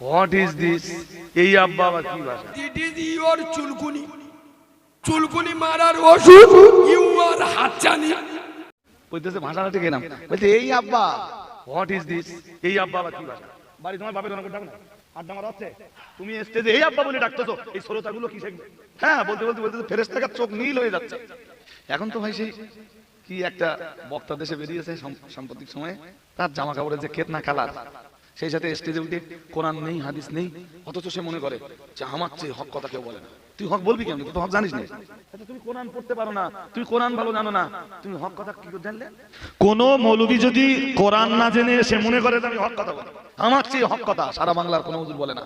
What is this এই আব্বা কি ভাষা? It is your চুলকুনি। চুলকুনি মারার ওষুধ ইউ আর হাতছানি। বলতেছে ভাষাটা ঠিক নাম বলছে এই আব্বা। হোয়াট ইজ দিস এই আব্বা কি ভাষা? বাড়ি তোমার বাপের অনেক ডাকো আড্ডা মারা হচ্ছে? তুমি স্টেজে এই আব্বা বলে ডাকতেছো এই শ্রোতাগুলো কি শিখবে হ্যাঁ বলতে বলতে বলতে ফেরেস থাকার চোখ নীল হয়ে যাচ্ছে। এখন তো ভাই সেই কি একটা বক্তা দেশে বেরিয়েছে সাম্প্রতিক সময়ে? তার জামা কাপড়ের যে কেতনা কালার। সেই সাথে স্টেজে উঠে কোরআন নেই হাদিস নেই অথচ সে মনে করে যে আমার চেয়ে হক কথা কেউ বলে না। তুই হক বলবি কেন? তুই হক জানিস না। আচ্ছা, তুমি কোরআন পড়তে পারো না তুমি কোরআন ভালো জানো না তুমি হক কথা কি করে জানলে? কোন মৌলবী যদি কোরআন না জেনে সে মনে করে আমি হক কথা বলি আমার চেয়ে হক কথা সারা বাংলার কোনো হুজুর বলে না।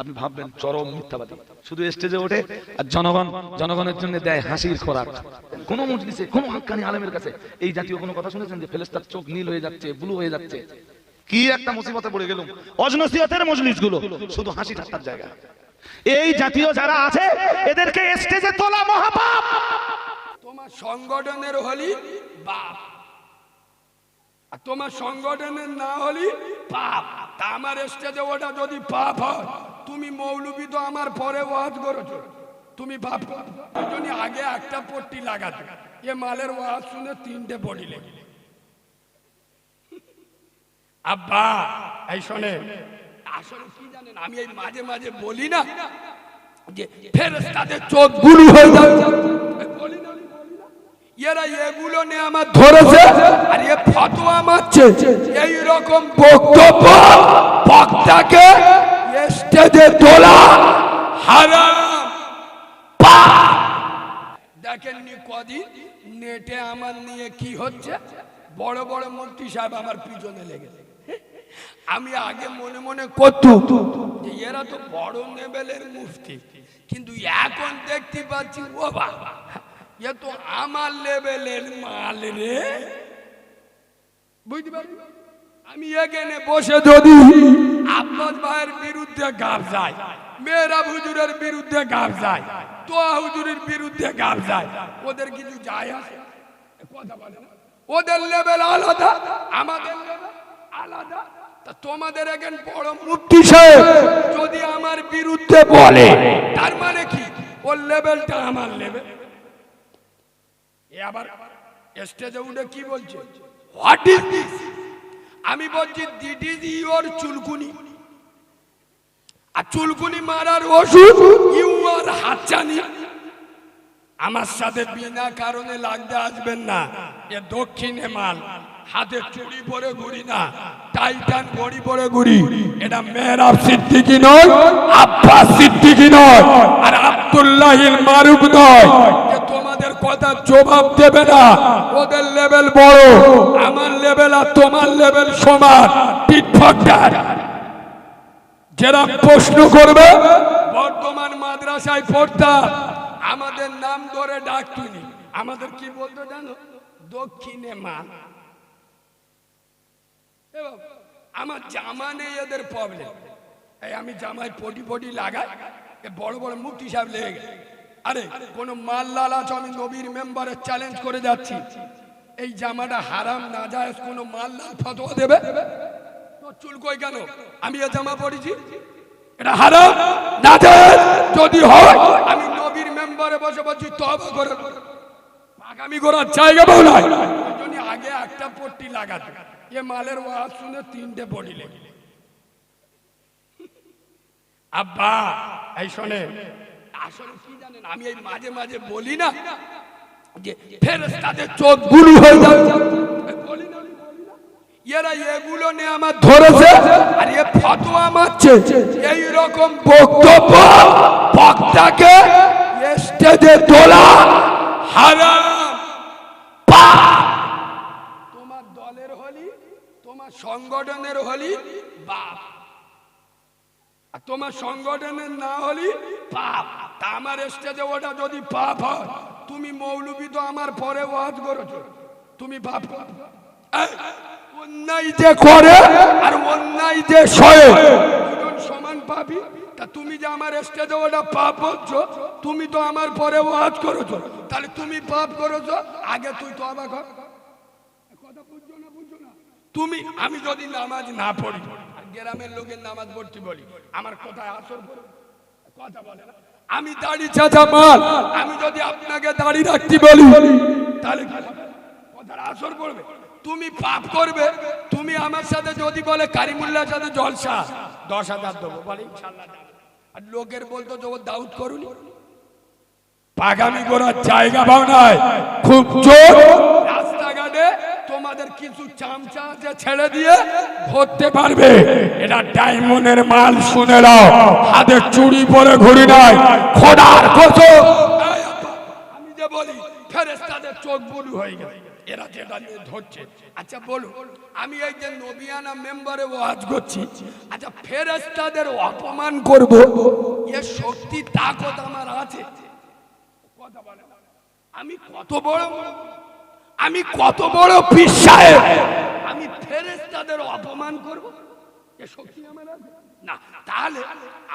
আপনি ভাববেন চরম মিথ্যাবাদী। শুধু স্টেজে ওঠে আর জনগণ জনগণের জন্য দেয় হাসির খোরাক। কোন মজলিসে কোন হাক্কানি আলেমের কাছে এই জাতীয় কোনো কথা শুনেছেন যে ফেলেস্তার চোখ নীল হয়ে যাচ্ছে ব্লু হয়ে যাচ্ছে? কি একটা মুসিবতে পড়ে গেলুম। অজনসিয়তের মজলিসগুলো শুধু হাসি ঠাট্টার জায়গা। এই জাতীয় যারা আছে এদেরকে স্টেজে তোলা মহাপাপ। তোমার সংগঠনের হলি বাপ। আর তোমার সংগঠনের না হলি পাপ তা আমার স্টেজে ওটা যদি পাপ হয় তুমি মৌলবি তো আমার পরে ওয়াজ করেছ। তুমি পাপ ওই আগে একটা পট্টি লাগাতে এ মালের ওয়াজ শুনে তিনটে পড়ি লেগে আব্বা, এই শোনে আসলে কি জানেন, আমি এই মাঝে মাঝে বলি না যে ফেরেশতাদের চোখ গুরু হয়ে যাবে। বলি না। এরা এগুলো নিয়ে আমার ধরেছে আর এ ফতোয়া মারছে। এই রকম বক্তব্য বক্তাকে স্টেজে তোলা হারাম। দেখেননি কদিন নেটে আমার নিয়ে কি হচ্ছে? বড় বড় মন্ত্রী সাহেব আমার পিছনে লেগেছে। আমি আগে মনে মনে করতুম যে এরা তো বড় লেভেলের মুফতি কিন্তু এখন দেখতে পাচ্ছি, ও বাবা, এ তো আমার লেভেলের মাল রে। বুঝতে পারি আমি এখানে বসে যদি আব্বাস ভাইয়ের বিরুদ্ধে গাব যায় মেয়েরা হুজুরের বিরুদ্ধে গাব যায় তো হুজুরের বিরুদ্ধে গাব যায় ওদের কিছু যায় আসে কথা বলে না। ওদের লেভেল আলাদা, আমাদের লেভেল আলাদা। তোমাদের এখন বড় মুক্তি সাহেব। যদি আমার বিরুদ্ধে বলে তার মানে কি? ওর লেভেলটা আমার লেভেল। এ আবার স্টেজে উঠে কি বলছে? হোয়াট ইজ দিস আমি বলছি দিট ইজ ইউর চুলকুনি। আর চুলকুনি মারার ওষুধ ইউ আর হাতছানি। আমার সাথে বিনা কারণে লাগতে আসবেন না। এ দক্ষিণে মাল। হাতে চুড়ি পরে ঘুরি না। টাইটান ঘড়ি পরে ঘুরি এটা নয় নয়, আর আব্দুল্লাহিল মারুফ নয়। তোমাদের কথা জবাব দেবে না। ওদের লেভেল বড়, আমার লেভেল আর তোমার লেভেল সমান। পিটফাটার যারা প্রশ্ন করবে, বর্তমান মাদ্রাসায় পড়তাম আমাদের নাম ধরে ডাকতুনি আমাদের কি বলতো জানো? দক্ষিণে মা। আমার জামা নেই এদের প্রবলেম এই আমি জামায় পটি পটি লাগাই বড় বড় মুক্তি সাহেব লেগে গেছে। আরে, কোন মাল লাল আছে, আমি নবীর মেম্বারে চ্যালেঞ্জ করে যাচ্ছি। এই জামাটা হারাম না যায়, কোনো মাল লাল ফতোয়া দেবে? তোর চুল কই কেন? আমি এ জামা পরেছি এটা হারাম না যায়, যদি হয়, আমি নবীর মেম্বারে বসে বলছি তবা করে আগামী করার জায়গা জন্য আগে একটা পট্টি লাগাতে। এ মালের ওয়াজ শুনে তিনটে পড়ি লেগে আব্বা এই শোনে আসলে কি জানেন আমি এই মাঝে মাঝে বলি না যে ফেরেশতাদের চোখ গুরু হয়ে যাবে বলি না। এরা এগুলো নিয়ে আমার ধরেছে আর এ ফতোয়া মারছে এই রকম বক্তব্য বক্তাকে স্টেজে তোলা হারাম তোমার সংগঠনের হলি বাপ। আর তোমার সংগঠনের না হলি পাপ। তা আমার স্টেজে ওটা যদি পাপ হয়, তুমি মৌলবি তো আমার পরে ওয়াজ করেছ। তুমি পাপ অন্যায় যে করে আর অন্যায় যে সমান পাবি তা তুমি যে আমার স্টেজে ওটা পাপ হচ্ছ তুমি তো আমার পরে ওয়াজ করেছ। তাহলে তুমি পাপ করেছ, আগে তুই তো অবাক হ। কথা বুঝছ না বুঝছ না তুমি, আমি যদি নামাজ না পড়ি গ্রামের লোকের নামাজ পড়তে বলি, আমার কোথায় আসর? কথা বলে না। আমি দাড়ি চাচা মাল, আমি যদি আপনাকে দাড়ি রাখতে বলি, তাহলে কথার আসর পড়বে। তুমি পাপ করবে, তুমি আমার সাথে যদি বলে কারিমুল্লার সাথে জলসা, দশ হাজার দেবো, বলে আর লোকের বলতো যে ও দাউদ করুন? পাগামি করার জায়গা পাও নাই। খুব জোর। রাস্তাঘাটে তোমাদের কিছু চামচা আছে ছেড়ে দিয়ে ধরতে পারবে? এটা ডায়মন্ডের মাল, শুনে নাও। হাতে চুড়ি পরে ঘুরি নাই। খোদার কত আমি যে বলি ফেরেস্তাদের চোখ বুলু হয়ে গেছে। এরা যেটা নিয়ে ধরছে। আচ্ছা বলুন, আমি এই যে নবিয়ানা মেম্বারে ওয়াজ করছি আচ্ছা ফেরেস্তাদের অপমান করব? এ শক্তি, তাকত আমার আছে। কথা বলে আমি কত বড় আমি কত বড় পীর সাহেব। আমি ফেরেস্তাদের অপমান করব? এ শক্তি আমার না, তাহলে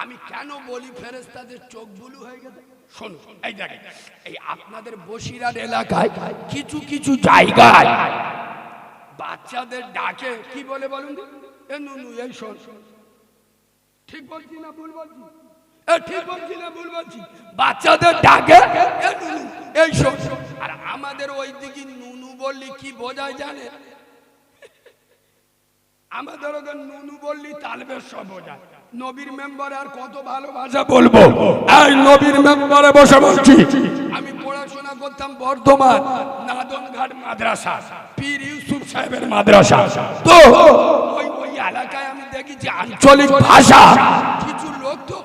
আমি কেন বলি ফেরেস্তাদের চোখ বুলু হয়ে গেছে? শোনো, এই দেখেন, এই আপনাদের বসিরার এলাকায় কিছু কিছু জায়গায় বাচ্চাদের ডাকে, কি বলে বলুন? এ নুনু, এই শোন। ঠিক বলছি না ভুল বলছি? এ ঠিক বলছি না ভুল বলছি? বাচ্চাদের ডাকে এই শোন। আর আমাদের ওই নুনু বললি কি বোঝায় জানে? আমাদের ওদের নুনু বললি তালবের সব বোঝায়। নবীর মেম্বার আর কত ভালোবাসা বলব? এই নবীর মেম্বারে বসে বলছি, আমি পড়াশোনা করতাম বর্ধমান, নাদনঘাট মাদ্রাসা, পীর ইউসুফ সাহেবের মাদ্রাসা। তো ওই ওই এলাকায় আমি দেখি যে আঞ্চলিক ভাষা। কিছু লোক তো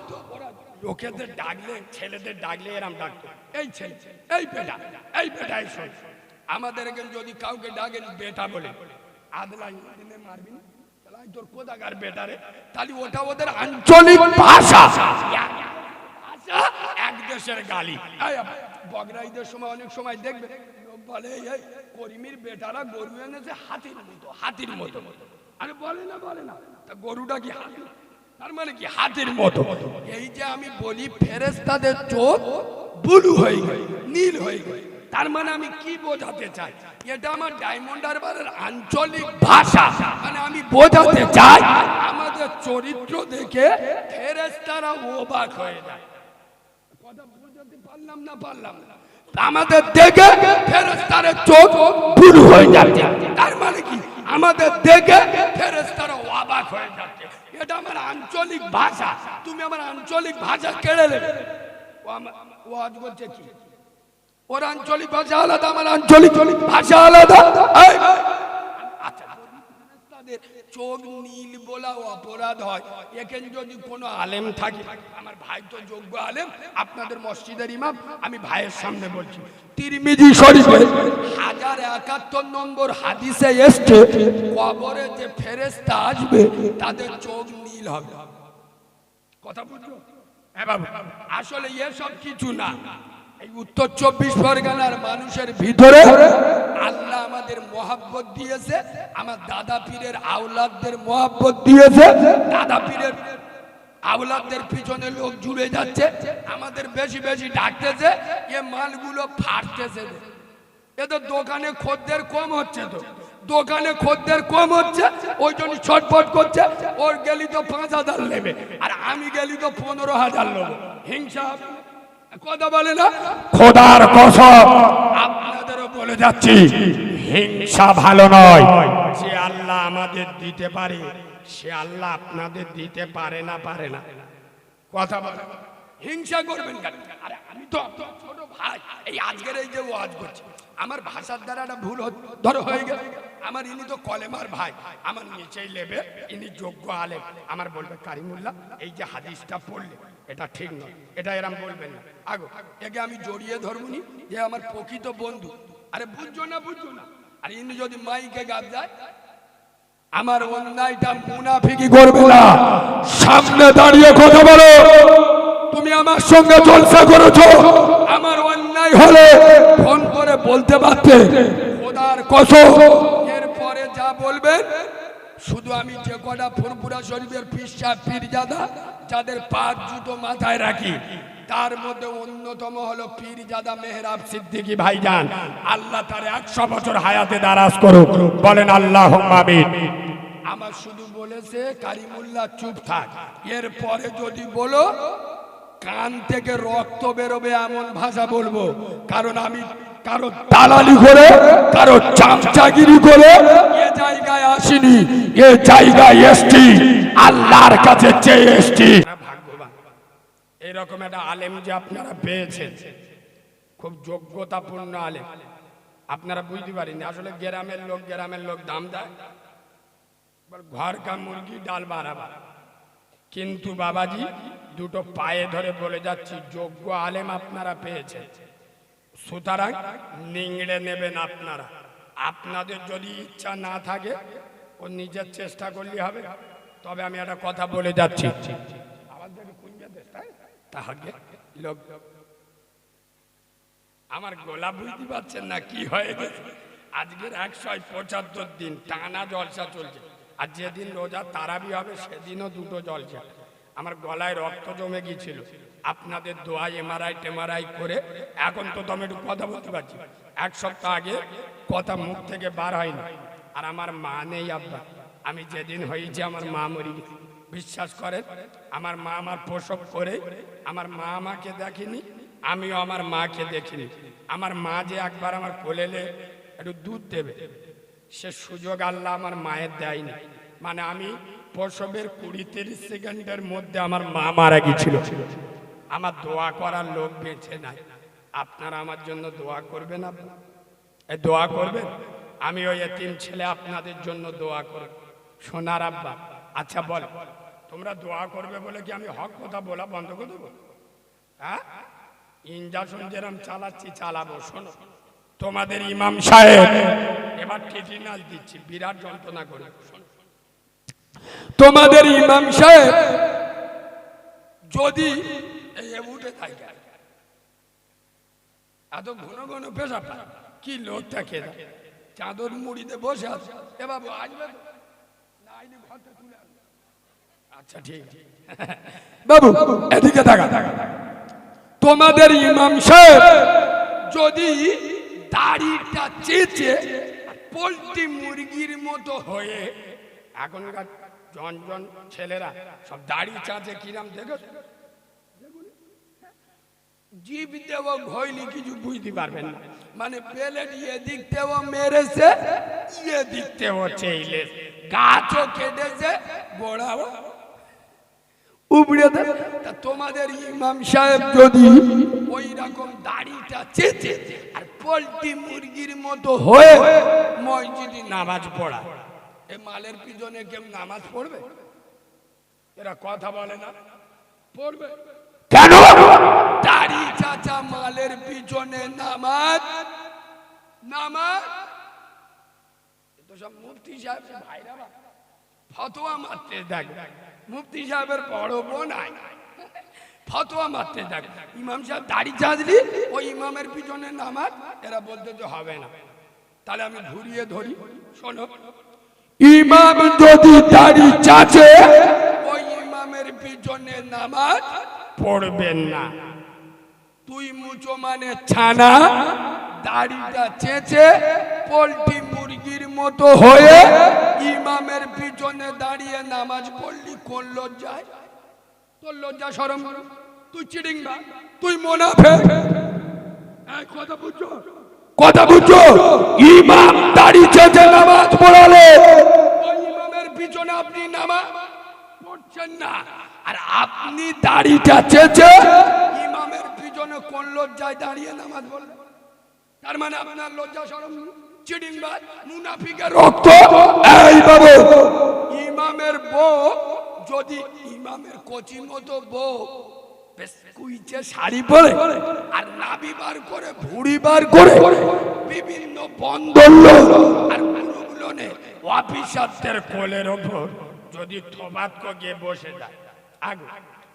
লোকেদের ডাকলে, ছেলেদের ডাকলে এরম ডাকতো। এই ছেলে, এই বেটা এই বেটা, এই শোন। আমাদের যদি কাউকে ডাকেন, বেটা বলে। আদলাই দিনে মারবি না? তাহলে ওটা ওদের এক দেশের গালি। সময় অনেক সময় দেখবে বলে, এই বেটারা গরু হাতির হাতির মতো। আরে বলে না বলে না। তা গরুটা কি হাতি? তার মানে কি? হাতির মতো। এই যে আমি বলি ফেরেস্তাদের চোখ ব্লু হয়ে নীল হয়ে তার মানে আমি কি বোঝাতে চাই? এটা আমার ডায়মন্ড হারবারের আঞ্চলিক ভাষা। মানে আমি বোঝাতে চাই, আমাদের চরিত্র দেখে ফেরেস্তারা অবাক হয়ে যায়। কথা বোঝাতে পারলাম না পারলাম না। আমাদের দেখে ফেরেস্তারের চোখ বুড়ো হয়ে যাচ্ছে। তার মানে কি? আমাদের দেখে ফেরেস্তারা অবাক হয়ে যাচ্ছে। এটা আমার আঞ্চলিক ভাষা। তুমি আমার আঞ্চলিক ভাষা কেড়ে নেবে। ও আজ বলছে কি? ওর আঞ্চলিক ভাষা আলাদা, আমার আঞ্চলিক ভাষা আলাদা। তাদের চোখ নীল বলা অপরাধ হয়। এখানে যদি কোনো আলেম থাকে, আমার ভাই তো যোগ্য আলেম, আপনাদের মসজিদের ইমাম, আমি ভাইয়ের সামনে বলছি, তিরমিজি শরীফে হাজার একাত্তর নম্বর হাদিসে এসছে, কবরে যে ফেরেস্তা আসবে, তাদের চোখ নীল হবে। কথা বুঝলো? হ্যাঁ আসলে এসব কিছু না। এই উত্তর চব্বিশ পরগনার মানুষের ভিতরে আল্লাহ আমাদের মহাব্বত দিয়েছে আমার দাদা পীরের আওলাদদের মহাব্বত দিয়েছে দাদা পীরের আওলাদদের পিছনে লোক জুড়ে যাচ্ছে আমাদের বেশি বেশি ডাকতেছে এ মালগুলো ফাটতেছে এদের দোকানে খদ্দের কম হচ্ছে তো দোকানে খদ্দের কম হচ্ছে ওই জন্য ছটফট করছে ওর গেলি তো পাঁচ হাজার নেবে আর আমি গেলি তো পনেরো হাজার নেব হিংসা? কথা বলে না? খোদার কসম। আপনাদেরও বলে যাচ্ছি হিংসা ভালো নয়। যে আল্লাহ আমাদের দিতে পারে সে আল্লাহ আপনাদের দিতে পারে না পারে না। কথা বলে। হিংসা করবেন কেন? আরে আমি তো ছোট ভাই। এই আজকের এই যে ওয়াজ করছি আমার ভাষার দ্বারা একটা ভুল ধরো হয়ে গেল। আমার ইনি তো কলেমার ভাই। আমার নিচেই লেবে ইনি যোগ্য আলেম। আমার বলবে কারিমুল্লাহ এই যে হাদিসটা পড়লে এটা ঠিক নয়। এটা এরম বলবেন না। আগো, একে আমি জড়িয়ে ধরবনি যে আমার প্রকৃত বন্ধু। আরে বুঝছ না বুঝছ না? আর ইনি যদি মাইকে গাব যায় আমার অন্যায়টা মুনাফিকি করবে না। সামনে দাঁড়িয়ে কথা বলো। তুমি আমার সঙ্গে জলসা করেছ। আমার অন্যায় হলে ফোন করে বলতে পারতে। খোদার কসম। এরপরে যা বলবেন, শুধু আমি যে কটা ফুরপুরা শরীফের পিসা পীরজাদা যাদের পাঁচ জুতো মাথায় রাখি, তার মধ্যে অন্যতম হলো পীরজাদা মেহরাব সিদ্দিকী ভাইজান। আল্লাহ তার একশো বছর হায়াতে দারাজ করুক। বলেন আল্লাহ আমার শুধু বলেছে, কারিমুল্লাহ চুপ থাক। এরপরে যদি বলো, কান থেকে রক্ত বেরোবে এমন ভাষা বলব। কারণ আমি কারও দালালি করে কারও চামচাগিরি করে এ জায়গায় আসিনি এ জায়গায় এসছি আল্লাহর কাছে চেয়ে এসছি। এরকম একটা আলেম যে আপনারা পেয়েছেন খুব যোগ্যতাপূর্ণ আলেম। আপনারা বুঝতে পারেননি আসলে গ্রামের লোক গ্রামের লোক দাম দেয়। ঘর কা মুরগি ডাল বাড়াবার। কিন্তু বাবাজি দুটো পায়ে ধরে বলে যাচ্ছি যোগ্য আলেম আপনারা পেয়েছেন। সুতরাং নিংড়ে নেবেন আপনারা। আপনাদের যদি ইচ্ছা না থাকে, ও নিজের চেষ্টা করলে হবে। তবে আমি একটা কথা বলে যাচ্ছি। তাহলে লোক আমার গোলা বুঝতে পারছেন না কি হয়ে? গেছে আজকের একশো পঁচাত্তর দিন টানা জলসা চলছে। আর যেদিন রোজা তারাবি হবে, সেদিনও দুটো জলসা। আমার গলায় রক্ত জমে গিয়েছিল। আপনাদের দোয়া এমআরআই টেমআরআই করে এখন তো তুমি একটু কথা বলতে পারছি। এক সপ্তাহ আগে কথা মুখ থেকে বার হয়নি। আর আমার মা নেই আব্বা। আমি যেদিন হয়েছি আমার মা মরি বিশ্বাস করেন, আমার মা আমার প্রসব করে, আমার মা আমাকে দেখেনি, আমিও আমার মাকে দেখিনি। আমার মা যে একবার আমার কোলেলে একটু দুধ দেবে, সে সুযোগ আল্লাহ আমার মায়ের দেয়নি। মানে আমি প্রসবের কুড়ি তিরিশ সেকেন্ডের মধ্যে আমার মা মারা গেছিল আমার দোয়া করার লোক বেঁচে নাই। আপনারা আমার জন্য দোয়া করবেন আপনার দোয়া করবেন? আমি ওই এতিম ছেলে আপনাদের জন্য দোয়া করব। সোনার আব্বা আচ্ছা বল, তোমরা দোয়া করবে বলে কি আমি হক কথা বলা বন্ধ করে দেবো? হ্যাঁ? ইঞ্জাসন যেরম চালাচ্ছি, চালাবো, শোনো। তোমাদের ইমাম সাহেব, এবার টিটিনাল দিচ্ছি, বিরাট যন্ত্রণা করে, শোনো। তোমাদের ইমাম সাহেব যদি উঠে থাকে। এত ঘন ঘন পেশা কি লোকটা খেয়ে চাদর মুড়িতে বসে আছে। এ বাবু আসবে থেকে। আচ্ছা ঠিক। বাবু, এদিকে থাকা। তোমাদের ইমাম সাহেব যদি দাড়িটা চেঁচে পোলট্রি মুরগির মতো হয়ে, এখনকার জন জন ছেলেরা সব দাড়ি চাঁচে কিরাম দেখো? জীব দেব ঘইলি কিছু বুঝতে পারবেন না। মানে প্লেট ইয়ে দিকতেও মেরেছে ইয়ে দিকতেও চেইলে গাছও কেটেছে, গোড়াও। দেয়। তা তোমাদের ইমাম সাহেব যদি ওই রকম দাড়িটা চেঁচে আর পোলট্রি মুরগির মতো হয়ে মসজিদে নামাজ পড়া এ মালের পিছনে কেউ নামাজ পড়বে? এরা কথা বলে না। পড়বে। কেন? দাড়ি চাচা মালের পিছনে নামাজ। নামাজ? তো সব মুফতি সাহেব ভাইরা ফতোয়া মারতে দেখ। মুফতি সাহেবের বড় বোন আয়। ফতোয়া মারতে দেখ। ইমাম সাহেব দাড়ি চাঁদলি ওই ইমামের পিছনে নামাজ। এরা বলতে তো হবে না। তাহলে আমি ঘুরিয়ে ধরি। শোনো। ইমাম যদি দাড়ি চাচে ওই ইমামের পিছনে নামাজ পড়বেন না। তুই মুচো মানে ছানা দাড়িটা চেঁচে পোলট্রি মুরগির মতো হয়ে ইমামের পিছনে দাঁড়িয়ে নামাজ পড়লি কোন লজ্জায় তোর লজ্জা সরম? তুই চিড়িংবা তুই মোনাফে এই কথা বুঝছ? কথা বুঝছ? ইমাম দাড়ি চেঁচে নামাজ পড়ালে। ইমামের পিছনে আপনি নামাজ পড়ছেন না। আর আপনি দাড়িটা চেঁচে ইমামের পিছনে কোন লজ্জায় দাঁড়িয়ে নামাজ বললেন? তার মানে আপনার লজ্জা সরম চিডিংবাজ মুনাফিকের রক্ত। এই বাবু। ইমামের বউ যদি ইমামের কচি মতো বউ কুইচে শাড়ি পরে আর নাবি বার করে, ভুড়ি বার করে বিভিন্ন আর অফিসারদের কোলের ওপর যদি বসে যায়। আগে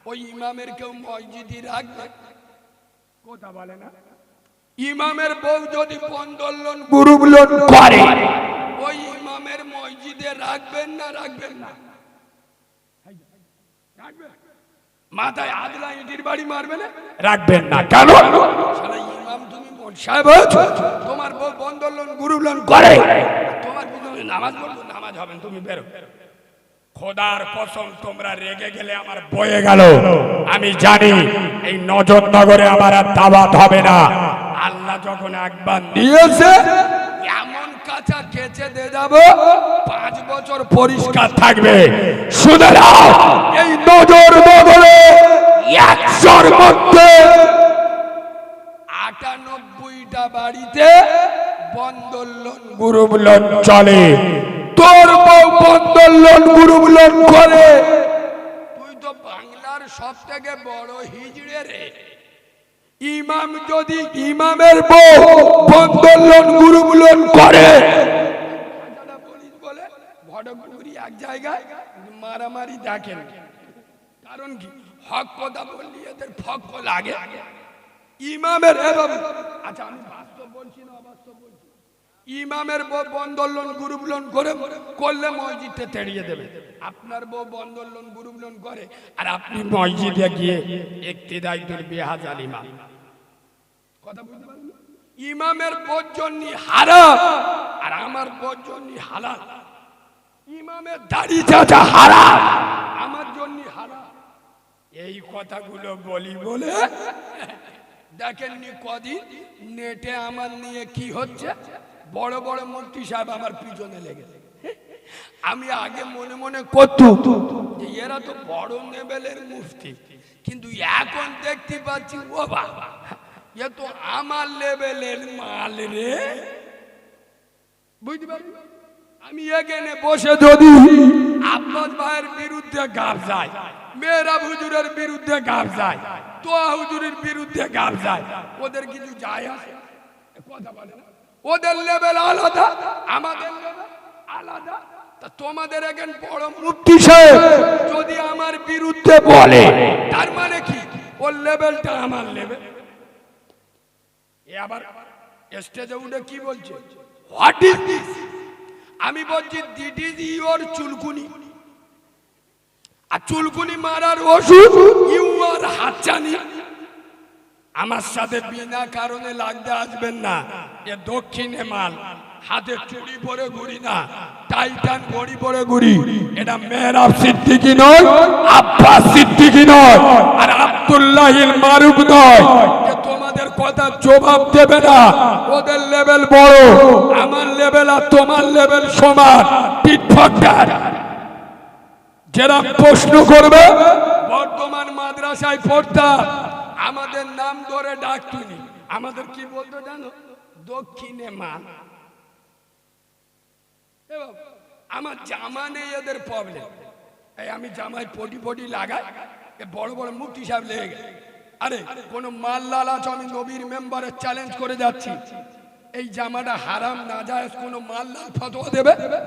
ওই ইমামের কেউ মসজিদি রাখবে? কথা বলে না। ইমামের বউ যদি পন্দলন গুরুগুলো করে ওই ইমামের মসজিদে রাখবেন না রাখবেন না? রাখবেন? মাথায় আদলা ইটির বাড়ি মারবে না? রাখবেন না। কেন? ইমাম তুমি সাহেব তোমার বউ করে তোমার পিছনে নামাজ পড়ব নামাজ হবেন তুমি বেরো। খোদার কসম তোমরা রেগে গেলে আমার বয়ে গেল। আমি জানি এই নজর নগরে আমার আর দাওয়াত হবে না। আল্লাহ যখন একবার নিয়েছে এমন কাঁচা কেচে দিয়ে যাব। পাঁচ বছর পরিষ্কার থাকবে। শুনে নাও, এই নজর নগরে একশোর মধ্যে আটানব্বইটা বাড়িতে বন্দর লোন চলে। তোর বউ গ্রুপ লোন করে। তুই তো বাংলার সব থেকে বড় হিজড়ে রে। ইমাম যদি ইমামের বউ বন্ধন লোন গ্রুপ লোন করে কথাটা বলে এক জায়গায় মারামারি দেখেন। কারণ কি? হক কথা বললি, এদের ফক লাগে। ইমামের আচ্ছা আমি বাস্তব বলছি না অবাস্তব বলছি? ইমামের বউ বন্দর লোন গ্রুপ লোন করে, করলে মসজিদে তেড়িয়ে দেবে। আপনার বউ বন্দর লোন গ্রুপ করে, আর আপনি মসজিদে গিয়ে একটি দায়িত্বের বেহাজ আলিমা। কথা বুঝতে পারলেন ইমামের বোর জন্য হারাম, আর আমার বোর জন্য হালাল। ইমামের দাড়ি চাচা হারাম, আমার জন্য হারাম। এই কথাগুলো বলি বলে দেখেননি কদিন নেটে আমার নিয়ে কি হচ্ছে? বড় বড় মন্ত্রী সাহেব আমার পিছনে লেগেছে আমি আগে মনে মনে করতুম যে এরা তো বড় লেভেলের মুফতি, কিন্তু এখন দেখতে পাচ্ছি, ও বাবা এ তো আমার লেভেলের মাল রে বুঝতে পারি আমি এখানে বসে যদি আব্বাস ভাইয়ের বিরুদ্ধে গাব যায় মেয়েরা হুজুরের বিরুদ্ধে গাব যায় তোয়া হুজুরের বিরুদ্ধে গাব যায় ওদের কিছু যায় আসে কথা বলে ওদের লেভেল আলাদা আমাদের আলাদা তা তোমাদের এখন বড় মুক্তি যদি আমার বিরুদ্ধে বলে তার মানে কি ওর লেভেলটা আমার লেভেল আবার স্টেজে উঠে কি বলছে? হোয়াট ইজ দিস আমি বলছি দিট ইজ ইউর চুলকুনি। আর চুলকুনি মারার ওষুধ ইউ আর হাতছানি। আমার সাথে বিনা কারণে লাগতে আসবেন না। এ দক্ষিণে মাল। হাতে চুড়ি পরে ঘুরি না, টাইটান ঘড়ি পরে ঘুরি। এটা মেহরাব সিদ্দিকি নয়, আব্বাস সিদ্দিকি নয়, আর আব্দুল্লাহ মারুফ নয়। যারা প্রশ্ন করবে, বর্তমান মাদ্রাসায় পড়তাম আমাদের নাম ধরে ডাকতুনি আমাদের কি বলতো জানো? দক্ষিণে মা। আমার জামা নেই এদের প্রবলেম এই আমি জামায় পটি পটি লাগাই বড় বড় মুক্তি সাহেব লেগে গেল। আরে, কোন মাল লাল আছে, আমি নবীর মেম্বারে চ্যালেঞ্জ করে যাচ্ছি। এই জামাটা হারাম না যায়, কোনো মাল লাল ফতোয়া দেবে?